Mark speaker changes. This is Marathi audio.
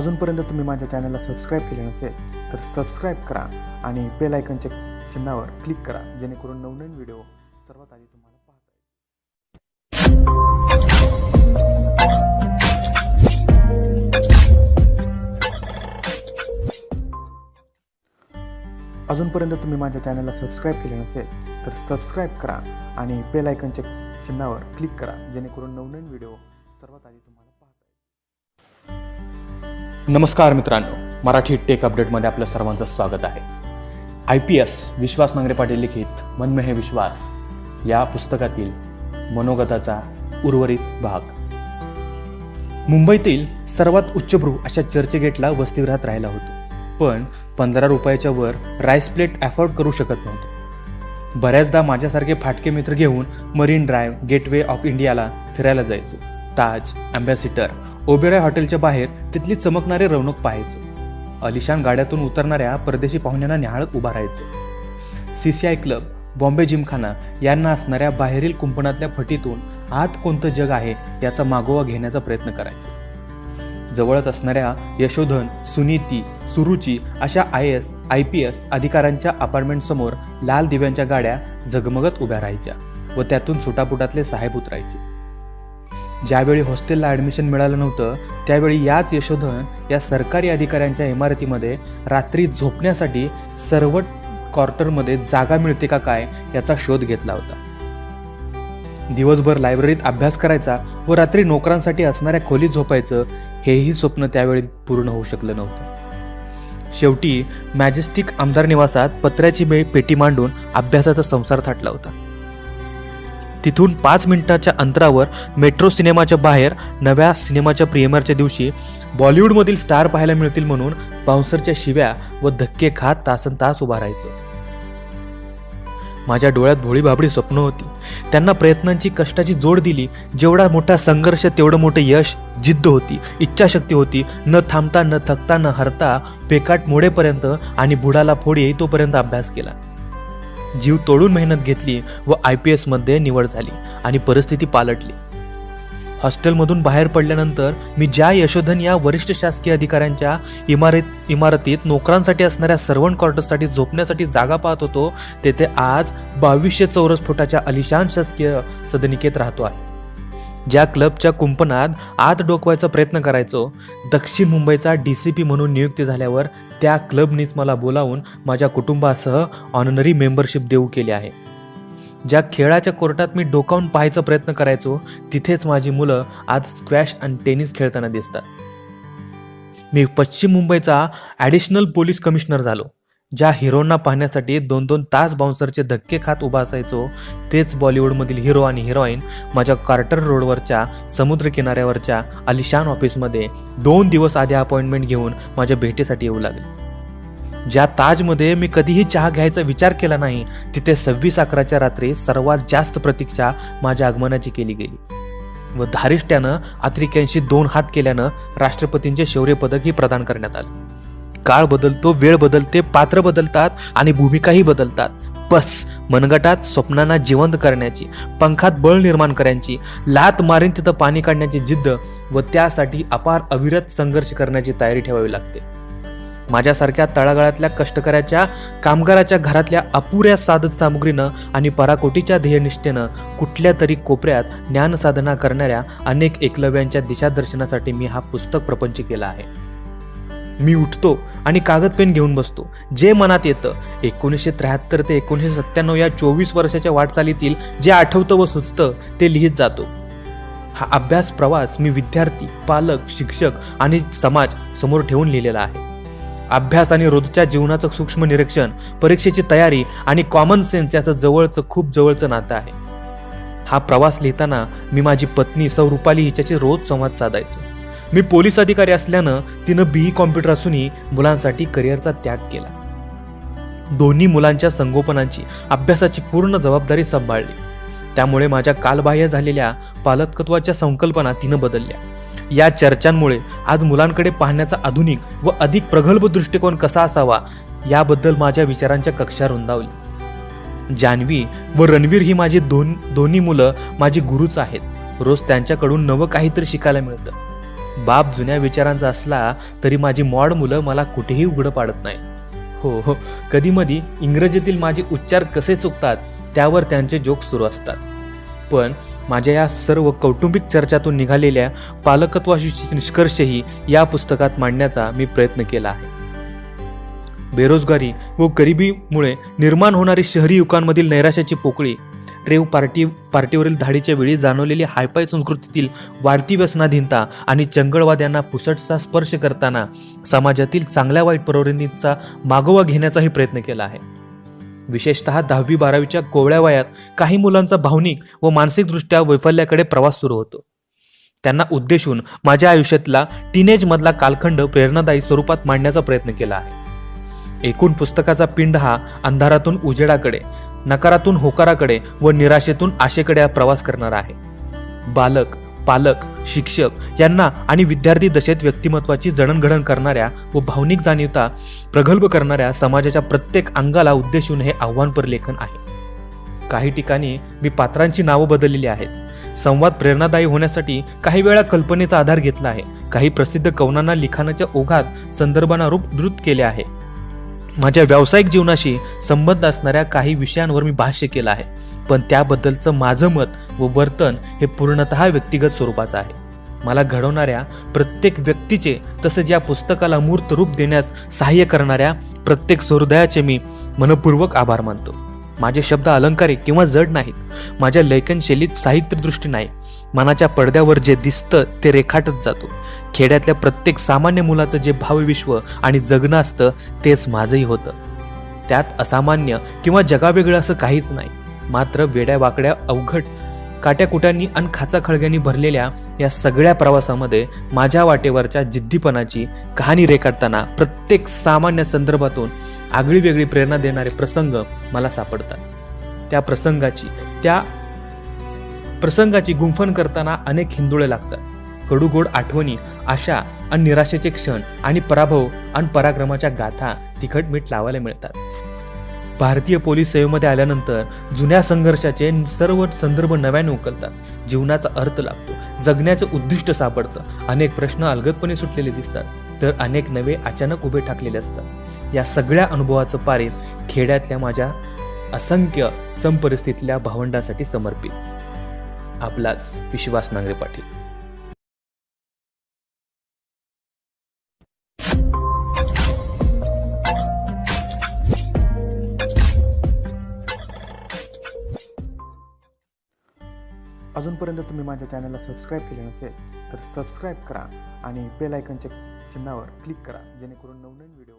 Speaker 1: अजूनपर्यंत तुम्ही माझ्या चॅनलला सबस्क्राईब केले नसेल तर सबस्क्राईब करा आणि बेलायकनच्या चिन्हावर क्लिक करा जेणेकरून नवनवीन व्हिडिओ सर्वात आधी तुम्हाला अजूनपर्यंत तुम्ही माझ्या चॅनलला सबस्क्राईब केले नसेल तर सबस्क्राईब करा आणि बेलायकनच्या चिन्हावर क्लिक करा जेणेकरून नवनवीन व्हिडिओ सर्वात आधी तुम्हाला नमस्कार मित्रांनो मराठी टेक अपडेटमध्ये आपलं सर्वांचं स्वागत आहे. I P S Vishwas Nangare Patil लिखित मन में विश्वास या पुस्तकातील मनोगताचा उर्वरित भाग. मुंबईतील सर्वात उच्चभ्रू अशा चर्चगेटला वसतिगृहात राहिला होतो पण पंधरा रुपयाच्या वर राईस प्लेट अफोर्ड करू शकत नव्हतो. बऱ्याचदा माझ्यासारखे फाटके मित्र घेऊन मरीन ड्राईव्ह गेटवे ऑफ इंडियाला फिरायला जायचो. ताज अँबॅसिटर ओबेराय हॉटेलच्या बाहेर तिथली चमकणारे रौनक पाहायचं. अलिशान गाड्यातून उतरणाऱ्या परदेशी पाहुण्यांना न्याहाळत उभा राहायचं. C C I club Bombay Gymkhana यांना असणाऱ्या बाहेरील कुंपणातल्या फटीतून आत कोणतं जग आहे याचा मागोवा घेण्याचा प्रयत्न करायचा. जवळच असणाऱ्या यशोधन सुनीती सुरुची अशा I S I P S अधिकाऱ्यांच्या अपार्टमेंट समोर लाल दिव्यांच्या गाड्या झगमगत उभ्या राहायच्या व त्यातून सुटापुटातले साहेब उतरायचे ज्यावेळी हॉस्टेलला ॲडमिशन मिळालं नव्हतं त्यावेळी याच यशोधन या सरकारी अधिकाऱ्यांच्या इमारतीमध्ये रात्री झोपण्यासाठी सर्व क्वार्टरमध्ये जागा मिळते का काय याचा शोध घेतला होता. दिवसभर लायब्ररीत अभ्यास करायचा व रात्री नोकरांसाठी असणाऱ्या खोलीत झोपायचं हेही स्वप्न त्यावेळी पूर्ण होऊ शकलं नव्हतं. शेवटी मॅजेस्टिक आमदार निवासात पत्र्याची पेटी मांडून अभ्यासाचा संसार थाटला होता. तिथून पाच मिनिटाच्या अंतरावर मेट्रो सिनेमाच्या बाहेर नव्या सिनेमाच्या प्रीमियरच्या दिवशी बॉलिवूडमधील स्टार पाहायला मिळतील म्हणून बाउन्सरच्या शिव्या व धक्के खात तासन तास उभा राहायचं. माझ्या डोळ्यात भोळी भाबडी स्वप्न होती. त्यांना प्रयत्नांची कष्टाची जोड दिली. जेवढा मोठा संघर्ष तेवढं मोठं यश जिद्द होती. इच्छाशक्ती होती. न थांबता न थकता न हरता पेकाट मोडेपर्यंत आणि बुडाला फोडी येईतोपर्यंत अभ्यास केला. जीव तोडून मेहनत घेतली व आय पी एसमध्ये निवड झाली आणि परिस्थिती पालटली. हॉस्टेलमधून बाहेर पडल्यानंतर मी ज्या यशोधन या वरिष्ठ शासकीय अधिकाऱ्यांच्या इमारत इमारतीत नोकरांसाठी असणाऱ्या सर्वंट क्वार्टर्ससाठी झोपण्यासाठी जागा पाहत होतो तेथे आज बावीसशे चौरस फुटाच्या अलिशान शासकीय सदनिकेत राहतो आहे. ज्या क्लबच्या कुंपणात आत डोकवायचा प्रयत्न करायचो दक्षिण मुंबईचा डी सी पी म्हणून नियुक्ती झाल्यावर त्या क्लबनीच मला बोलावून माझ्या कुटुंबासह ऑनरी मेंबरशिप देऊ केली आहे. ज्या खेळाच्या कोर्टात मी डोकावून पाहायचा प्रयत्न करायचो तिथेच माझी मुलं आज स्क्वॅश आणि टेनिस खेळताना दिसतात. मी पश्चिम मुंबईचा ॲडिशनल पोलीस कमिशनर झालो. ज्या हिरोंना पाहण्यासाठी दोन दोन तास बाउन्सरचे धक्के खात उभा असायचो तेच बॉलिवूडमधील हिरो आणि हिरोईन माझ्या कार्टर रोडवरच्या समुद्र किनाऱ्यावरच्या अलिशान ऑफिसमध्ये दोन दिवस आधी अपॉइंटमेंट घेऊन माझ्या भेटीसाठी येऊ लागले. ज्या ताजमध्ये मी कधीही चहा घ्यायचा विचार केला नाही तिथे सव्वीस अकराच्या रात्री सर्वात जास्त प्रतीक्षा माझ्या आगमनाची केली गेली. व धारिष्ट्यानं अत्रिक्यांशी दोन हात केल्यानं राष्ट्रपतींचे शौर्य पदकही प्रदान करण्यात आले. काळ बदलतो वेळ बदलते पात्र बदलतात आणि भूमिकाही बदलतात. बस मनगटात स्वप्नांना जिवंत करण्याची पंखात बळ निर्माण करण्याची लात मारीन तिथं पाणी काढण्याची जिद्द व त्यासाठी अपार अविरत संघर्ष करण्याची तयारी ठेवावी लागते. माझ्यासारख्या तळागाळातल्या कष्टकऱ्याच्या कामगाराच्या घरातल्या अपुऱ्या साधन सामुग्रीनं आणि पराकोटीच्या ध्येयनिष्ठेनं कुठल्या तरी कोपऱ्यात ज्ञानसाधना करणाऱ्या अनेक एकलव्यांच्या दिशादर्शनासाठी मी हा पुस्तक प्रपंच केला आहे. मी उठतो आणि कागद पेन घेऊन बसतो. जे मनात येतं एकोणीसशे त्र्याहत्तर ते एकोणीसशे सत्त्याण्णव या चोवीस वर्षाच्या वाटचालीतील जे आठवतं व सुचतं ते लिहित जातो. हा अभ्यास प्रवास मी विद्यार्थी पालक शिक्षक आणि समाज समोर ठेवून लिहिलेला आहे. अभ्यास आणि रोजच्या जीवनाचं सूक्ष्म निरीक्षण परीक्षेची तयारी आणि कॉमन सेन्स याचं जवळचं खूप जवळचं नातं आहे. हा प्रवास लिहिताना मी माझी पत्नी सौ रुपाली हिच्याशी रोज संवाद साधायचो. मी पोलीस अधिकारी असल्यानं तिनं बीई कॉम्प्युटर असूनही मुलांसाठी करिअरचा त्याग केला. दोन्ही मुलांच्या संगोपनाची अभ्यासाची पूर्ण जबाबदारी सांभाळली. त्यामुळे माझ्या कालबाह्य झालेल्या पालकत्वाच्या संकल्पना तिनं बदलल्या. या चर्चांमुळे आज मुलांकडे पाहण्याचा आधुनिक व अधिक प्रगल्भ दृष्टिकोन कसा असावा याबद्दल माझ्या विचारांच्या कक्षा रुंदावली. जान्हवी व रणवीर ही माझी दोन दोन्ही मुलं माझी गुरुच आहेत. रोज त्यांच्याकडून नवं काहीतरी शिकायला मिळतं. बाप जुन्या विचारांचा असला तरी माझी मॉड मुलं मला कुठेही उघडं पाडत नाही. हो हो कधीमधी इंग्रजीतील माझे उच्चार कसे चुकतात त्यावर त्यांचे जोक सुरू असतात. पण माझ्या या सर्व कौटुंबिक चर्चातून निघालेल्या पालकत्वाशी निष्कर्षही या पुस्तकात मांडण्याचा मी प्रयत्न केला आहे. बेरोजगारी व गरिबीमुळे निर्माण होणारी शहरी युवकांमधील नैराश्याची पोकळी रेव पार्टी पार्टीवरील धाडीच्या वेळी जाणवलेली हायपाय संस्कृतीतील वाढती व्यसनाधीनता आणि चंगळवाद्यांना पुसटचा स्पर्श करताना समाजातील चांगल्या वाईट प्रवृत्तींचा मागोवा घेण्याचाही प्रयत्न केला आहे. विशेषतः दहावी बारावीच्या कोवळ्या वयात काही मुलांचा भावनिक व मानसिकदृष्ट्या वैफल्याकडे प्रवास सुरू होतो. त्यांना उद्देशून माझ्या आयुष्यातला टीनेजमधला कालखंड प्रेरणादायी स्वरूपात मांडण्याचा प्रयत्न केला आहे. एकूण पुस्तकाचा पिंड हा अंधारातून उजेडाकडे नकारातून होकाराकडे व निराशेतून आशेकडे प्रवास करणार आहे. बालक पालक शिक्षक यांना आणि विद्यार्थी दशेत व्यक्तिमत्वाची जडणघडण करणाऱ्या व भावनिक जाणीवता प्रगल्भ करणाऱ्या समाजाच्या प्रत्येक अंगाला उद्देशून हे आव्हानपर लेखन आहे. काही ठिकाणी मी पात्रांची नावं बदललेली आहेत. संवाद प्रेरणादायी होण्यासाठी काही वेळा कल्पनेचा आधार घेतला आहे. काही प्रसिद्ध कवनांना लिखाणाच्या ओघात संदर्भांना रूप द्रुत केले आहे. माझ्या व्यावसायिक जीवनाशी संबंध असणाऱ्या काही विषयांवर मी भाष्य केलं आहे. पण त्याबद्दलचं माझं मत व वर्तन हे पूर्णतः व्यक्तिगत स्वरूपाचं आहे. मला घडवणाऱ्या प्रत्येक व्यक्तीचे तसेच या पुस्तकाला मूर्त रूप देण्यास सहाय्य करणाऱ्या प्रत्येक सहृदयाचे मी मनपूर्वक आभार मानतो. माझे शब्द अलंकारिक किंवा जड नाहीत. माझ्या लेखनशैलीत साहित्यदृष्टी नाही. मनाच्या पडद्यावर जे दिसतं ते रेखाटत जातो. खेड्यातल्या प्रत्येक सामान्य मुलाचं जे भावविश्व आणि जगणं असतं तेच माझंही होतं. त्यात असामान्य किंवा जगावेगळं असं काहीच नाही. मात्र वेड्या वाकड्या अवघड काट्याकुट्यांनी आणि खाचाखळग्यांनी भरलेल्या या सगळ्या प्रवासामध्ये माझ्या वाटेवरच्या जिद्दीपणाची कहाणी रेखाटताना प्रत्येक सामान्य संदर्भातून आगळी वेगळी प्रेरणा देणारे प्रसंग मला सापडतात. त्या प्रसंगाची त्या प्रसंगाची गुंफण करताना अनेक हिंदुळे लागतात. कडूगोड आठवणी आशा आणि निराशेचे क्षण आणि पराभव आणि पराक्रमाच्या गाथा तिखट मीठ लावायला मिळतात. भारतीय पोलीस सेवेमध्ये आल्यानंतर जुन्या संघर्षाचे सर्व संदर्भ नव्याने उकलतात. जीवनाचा अर्थ लागतो जगण्याचं उद्दिष्ट सापडतं अनेक प्रश्न अलगदपणे सुटलेले दिसतात तर अनेक नवे अचानक उभे ठाकलेले असतात. या सगळ्या अनुभवाचं पारित खेड्यातल्या माझ्या असंख्य समपरिस्थितीतल्या भावंडांसाठी समर्पित. आपलाच विश्वास नांगरे पाटील.
Speaker 2: अजूनपर्यंत तुम्ही माझ्या चॅनलला सबस्क्राईब केले नसेल तर सबस्क्राईब करा आणि बेल आयकनच्या चिन्हावर क्लिक करा जेणेकरून नवनवीन व्हिडिओ